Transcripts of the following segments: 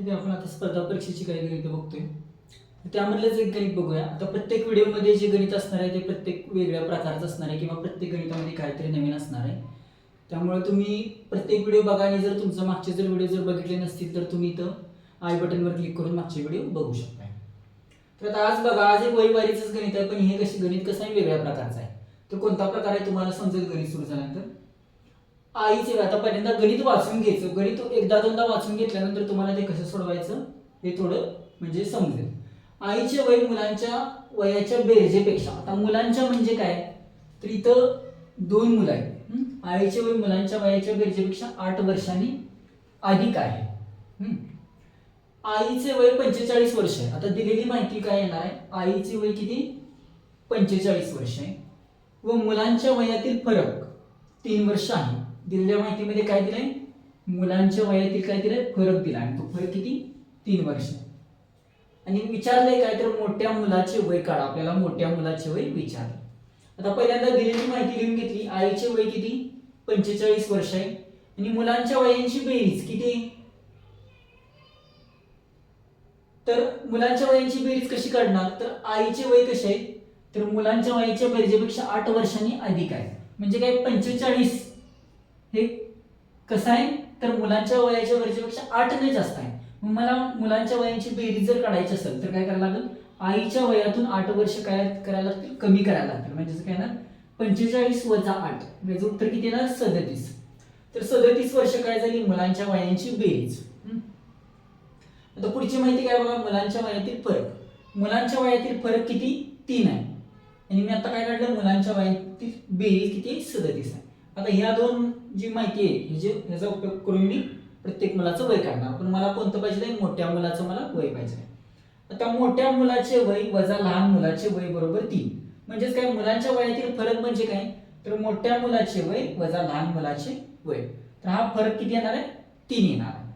तिथे आपण आता स्पर्धा परीक्षेची काही गणित बघतोय. त्यामधलंच एक गणित बघूया. आता प्रत्येक व्हिडिओमध्ये जे गणित असणार आहे ते प्रत्येक वेगळ्या प्रकारचं असणार आहे किंवा प्रत्येक गणितामध्ये काहीतरी नवीन असणार आहे. त्यामुळे तुम्ही प्रत्येक व्हिडिओ बघा आणि जर तुमचं मागचे जर व्हिडिओ जर बघितले नसतील तर तुम्ही इथं आय बटनवर क्लिक करून मागचे व्हिडिओ बघू शकता तर आता आज बघा आज एक वैवारीचंच गणित आहे पण हे कशी गणित कसं आहे वेगळ्या प्रकारचं आहे. तर कोणता प्रकार आहे तुम्हाला समजेल गणित सुरू झाल्यानंतर? आईचे आता पहिल्यांदा गणित वाचून घ्यायचं. गणित एकदा दोनदा वाचून घेतल्यानंतर तुम्हाला ते कसं सोडवायचं हे थोडं म्हणजे समजेल. आईचे वय मुलांच्या वयाच्या बेरजेपेक्षा. आता मुलांच्या म्हणजे काय? तर इथं दोन मुलं आहेत. आईचे वय मुलांच्या वयाच्या बेरजेपेक्षा आठ वर्षांनी अधिक आहे. आईचे वय पंचेचाळीस वर्ष आहे. आता दिलेली माहिती काय येणार आहे? आईचे वय किती? पंचेचाळीस वर्ष आहे. व मुलांच्या वयातील फरक तीन वर्ष आहे. दिलेल्या माहितीमध्ये काय दिलंय? मुलांच्या वयातील काय दिलंय फरक दिला आणि तो फरक किती? तीन वर्ष. आणि विचारलंय काय तर मोठ्या मुलाचे वय काढा. आपल्याला मोठ्या मुलाचे वय विचारलं. आता पहिल्यांदा दिलेली माहिती लिहून घेतली. आईचे वय किती? पंचेचाळीस वर्ष आहे. आणि मुलांच्या वयांची बेरीज किती? तर मुलांच्या वयांची बेरीज कशी काढणार? तर आईचे वय कसे आहे? तर मुलांच्या वयाच्या बेरजेपेक्षा आठ वर्षांनी अधिक आहे. म्हणजे काय? पंचेचाळीस. कसं आहे? तर मुलांच्या वयाच्या गरजेपेक्षा आठने जास्त आहे. मला मुलांच्या वयांची बेरीज जर काढायची असेल तर काय करायला लागेल? आईच्या वयातून आठ वर्ष काय करायला लागतील? कमी करायला लागतील. म्हणजे काय ना पंचेचाळीस वजा आठ म्हणजे उत्तर किती येणार? सदतीस. तर सदतीस वर्ष काय झाली? मुलांच्या वयांची बेरीज. आता पुढची माहिती काय बघा? मुलांच्या वयातील फरक. मुलांच्या वयातील फरक किती? तीन आहे. आणि मी आता काय काढलं? मुलांच्या वयातील बेरीज किती? सदतीस आहे. आता ह्या दोन जी माहिती आहे हे जे ह्याचा उपयोग करून मी प्रत्येक मुलाचं वय काढणार. पण मला कोणतं पाहिजे आहे? मोठ्या मुलाचं मला वय पाहिजे आहे. आता मोठ्या मुलाचे वय वजा लहान मुलाचे वय बरोबर तीन. म्हणजेच काय मुलांच्या वयातील फरक म्हणजे काय? तर मोठ्या मुलाचे वय वजा लहान मुलाचे वय. तर हा फरक किती येणार आहे? तीन येणार आहे.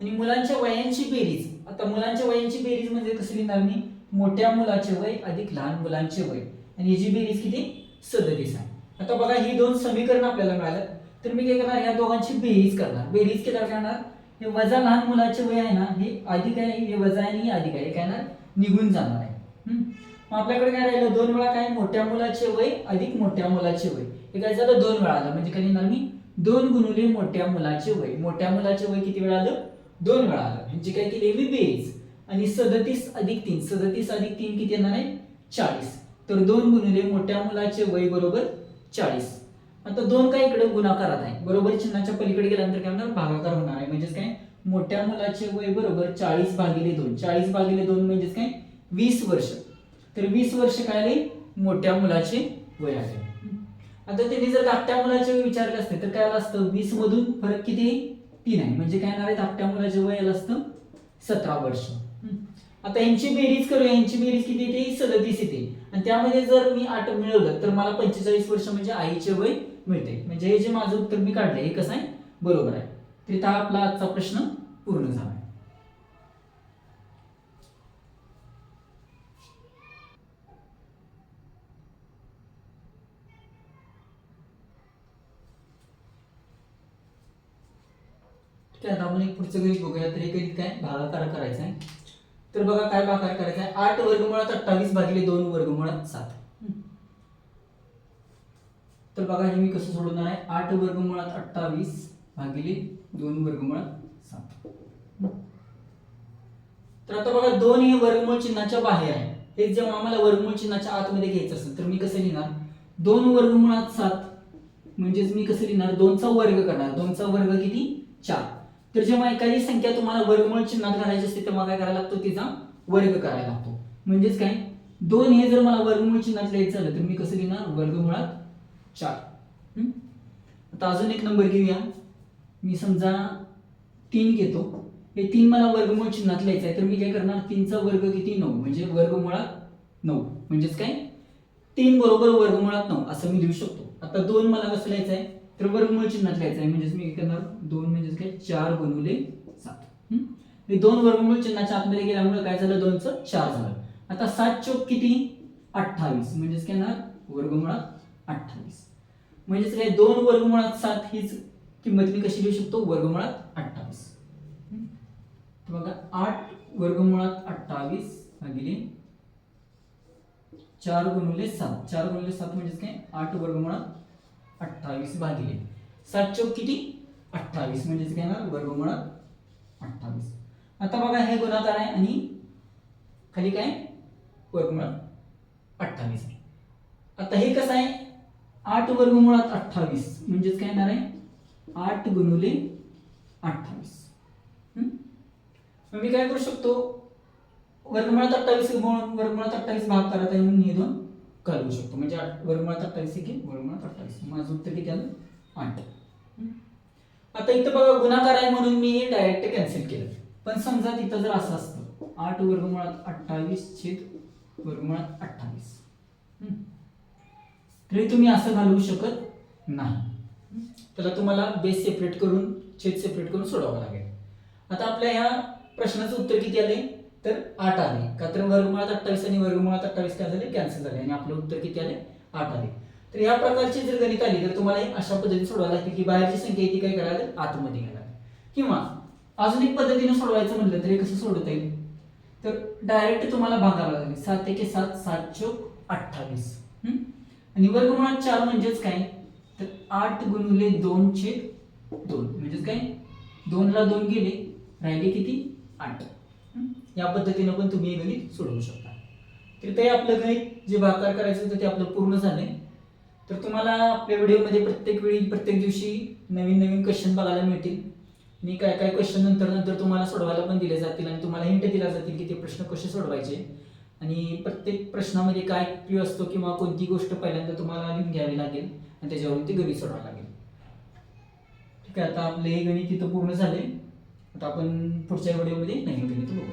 आणि मुलांच्या वयांची बेरीज. आता मुलांच्या वयांची बेरीज म्हणजे कसं लिहिणार मी? मोठ्या मुलाचे वय अधिक लहान मुलांचे वय. आणि याची बेरीज किती? सदतीस आहे. आता बघा ही दोन समीकरण आपल्याला मिळालं तर मी काय करणार या दोघांची बेरीज करणार. बेरीज केल्यावर करणार हे वजा लहान मुलाचे वय आहे ना हे अधिक आहे हे वजा आहे आणि हे अधिक आहे. काय ना निघून जाणार आहे. मग आपल्याकडे काय राहिलं? दोन वेळा काय? मोठ्या मुलाचे वय अधिक मोठ्या मुलाचे वय. हे काय झालं? दोन वेळा आलं. म्हणजे कधी ना मी दोन गुणुले मोठ्या मुलाचे वय. मोठ्या मुलाचे वय किती वेळा आलं? दोन वेळा आलं. म्हणजे काय केली? मी बेरीज. आणि सदतीस अधिक तीन. सदतीस अधिक तीन किती येणार आहे? चाळीस. तर दोन गुणुले मोठ्या मुलाचे वय बरोबर चाळीस. आता दोन काय इकडे गुणाकारात आहे. बरोबर चिन्हाच्या पलीकडे गेल्यानंतर काय होणार? भागाकार होणार आहे. म्हणजेच काय? मोठ्या मुलाचे वय बरोबर चाळीस भागिले दोन. चाळीस भागिले दोन म्हणजेच काय? वीस वर्ष. तर वीस वर्ष काय आले मोठ्या मुलाचे वय आहे. आता त्यांनी जर धाकट्या मुलाचे वय विचारले असते तर काय असतं? वीस मधून फरक किती? तीन आहे. म्हणजे काय येणार आहे? धाकट्या मुलाचे वय असतं? सतरा वर्ष. आता यांची बेरीज करूया यांची बेरीज किती येते सदतीस येते. आणि त्यामध्ये जर मी आठ मिळवलं तर मला पंचेचाळीस वर्ष म्हणजे आईचे वय मिळते. म्हणजे हे जे माझं उत्तर मी काढलंय हे कसं आहे? बरोबर आहे. तिथं आपला आजचा प्रश्न पूर्ण झाला. आहे ठीक आहे आता आपण एक पुढचं गणित बघूया. तर हे गणित काय? भागाकार करायचं आहे. तर बघा काय भागाकार करायचा आहे आठ वर्गमुळात अठ्ठावीस भागिले दोन वर्गमुळात सात. तर बघा हे मी कसं सोडवणार आहे? आठ वर्गमुळात अठ्ठावीस भागिले दोन वर्गमुळात सात. तर आता बघा दोन हे वर्गमूळ चिन्हाच्या बाहेर आहे. हे जेव्हा आम्हाला वर्गमूळ चिन्हाच्या आतमध्ये घ्यायचं असेल तर मी कसं लिहिणार? दोन वर्गमुळात सात. म्हणजेच मी कसं लिहिणार? दोनचा वर्ग करणार. दोनचा वर्ग किती? चार. तर जेव्हा एखादी संख्या तुम्हाला वर्गमूळ चिन्हात घालायची असते तेव्हा काय करायला लागतो तिचा? वर्ग करायला लागतो. म्हणजेच काय? दोन हे जर मला वर्गमूळ चिन्हात लिहायचं झालं तर मी कसं लिहिणार? वर्गमुळात चार. आता अजून एक नंबर घेऊया. मी समजा तीन घेतो. हे तीन मला वर्गमूळ चिन्हात लिहायचं आहे तर मी काय करणार? तीनचा वर्ग किती? नऊ. म्हणजे वर्गमुळात नऊ. म्हणजेच काय? तीन बरोबर वर्गमुळात नऊ. असं मी लिहू शकतो. आता दोन मला कसं लिहायचं आहे? तर वर्गमूळ चिन्हात लिहायचं आहे. म्हणजेच मी काय करणार? दोन म्हणजेच काय? चार बनवले सात. हे? दोन वर्गमूळ चिन्हाच्या आतमध्ये गेल्यामुळे काय झालं? दोनचं चार झालं. आता सात चौक किती? अठ्ठावीस. म्हणजेच काय ना वर्गमुळात अठ्ठावीस. म्हणजेच काय? दोन वर्गमुळात सात हीच किंमत मी कशी लिहू शकतो? वर्गमुळात अठ्ठावीस. बघा आठ वर्गमुळात अठ्ठावीस भागिले चार गुणिले सात. चार गुणिले सात म्हणजेच काय? आठ वर्गमुळात अठ्ठावीस भागिले. सात चौक किती? अठ्ठावीस म्हणजेच काय ना वर्गमुळात अठ्ठावीस. आता बघा हे गुणाकार आहे आणि खाली काय? वर्गमुळात अठ्ठावीस आहे. आता हे कसं आहे? आठ वर्गमुळात अठ्ठावीस म्हणजेच काय येणार आहे? आठ गुणुले अठ्ठावीस. मग मी काय करू शकतो? वर्गमुळात अठ्ठावीस वर्गमुळात अठ्ठावीस भाग करत आहे म्हणून हे दोन घालवू शकतो. म्हणजे आठ- वर्गमुळात अठ्ठावीस एक आहे, वर्गमुळात अठ्ठावीस? माझं उत्तर किती आलं? आठ. आता इथं बघा गुणाकार आहे म्हणून मी हे डायरेक्ट कॅन्सल केलं. पण समजा तिथं जर असं असतं आठ वर्गमुळात अठ्ठावीस छेद वर्गमुळात अठ्ठावीस. तरी तुम्ही असं घालवू शकत नाही. त्याला तुम्हाला बेस सेपरेट करून छेद सेपरेट करून सोडवावं लागेल. आता आपल्या ह्या प्रश्नाचं उत्तर किती आले तर आठ आले. का तर वर्गमुळात अठ्ठावीस आणि वर्गमुळात अठ्ठावीस काय झाले? कॅन्सल झाले. आणि आपलं उत्तर किती आले? आठ आले. तर या प्रकारची जर गणित आली तर तुम्हाला अशा पद्धतीने सोडवायला लागते की बाहेरची संख्या ती काय करायला आतमध्ये घ्यायला किंवा अजून एक पद्धतीने सोडवायचं म्हटलं तर हे कसं सोडवता येईल? तर डायरेक्ट तुम्हाला भागावं लागेल. सात एके सात सात चोक अठ्ठावीस. हम्म? आणि वर्गमुळात चार म्हणजेच काय? तर आठ गुणिले दोन छेद दोन. म्हणजेच काय? दोनला दोन गेले. राहिले किती? आठ. या पद्धतीनं पण तुम्ही हे गणित सोडवू शकता. तर ते आपलं गणित जे भाकार करायचं होतं ते आपलं पूर्ण झालंय. तर तुम्हाला आपल्या व्हिडिओमध्ये प्रत्येक वेळी प्रत्येक दिवशी नवीन नवीन क्वेश्चन बघायला मिळतील. आणि काय काय क्वेश्चन नंतर नंतर तुम्हाला सोडवायला पण दिले जातील आणि तुम्हाला हिंट दिला जातील की ते प्रश्न कसे सोडवायचे. आणि प्रत्येक प्रश्नामध्ये काय क्ल्यू असतो किंवा कोणती गोष्ट पहिल्यांदा तुम्हाला लिहून घ्यावी लागेल आणि त्याच्यावरून ते गणित सोडवावं लागेल. ठीक आहे आता आपले हे गणित इथं पूर्ण झाले आता आपण पुढच्या व्हिडिओमध्ये नवीन गणित बघू.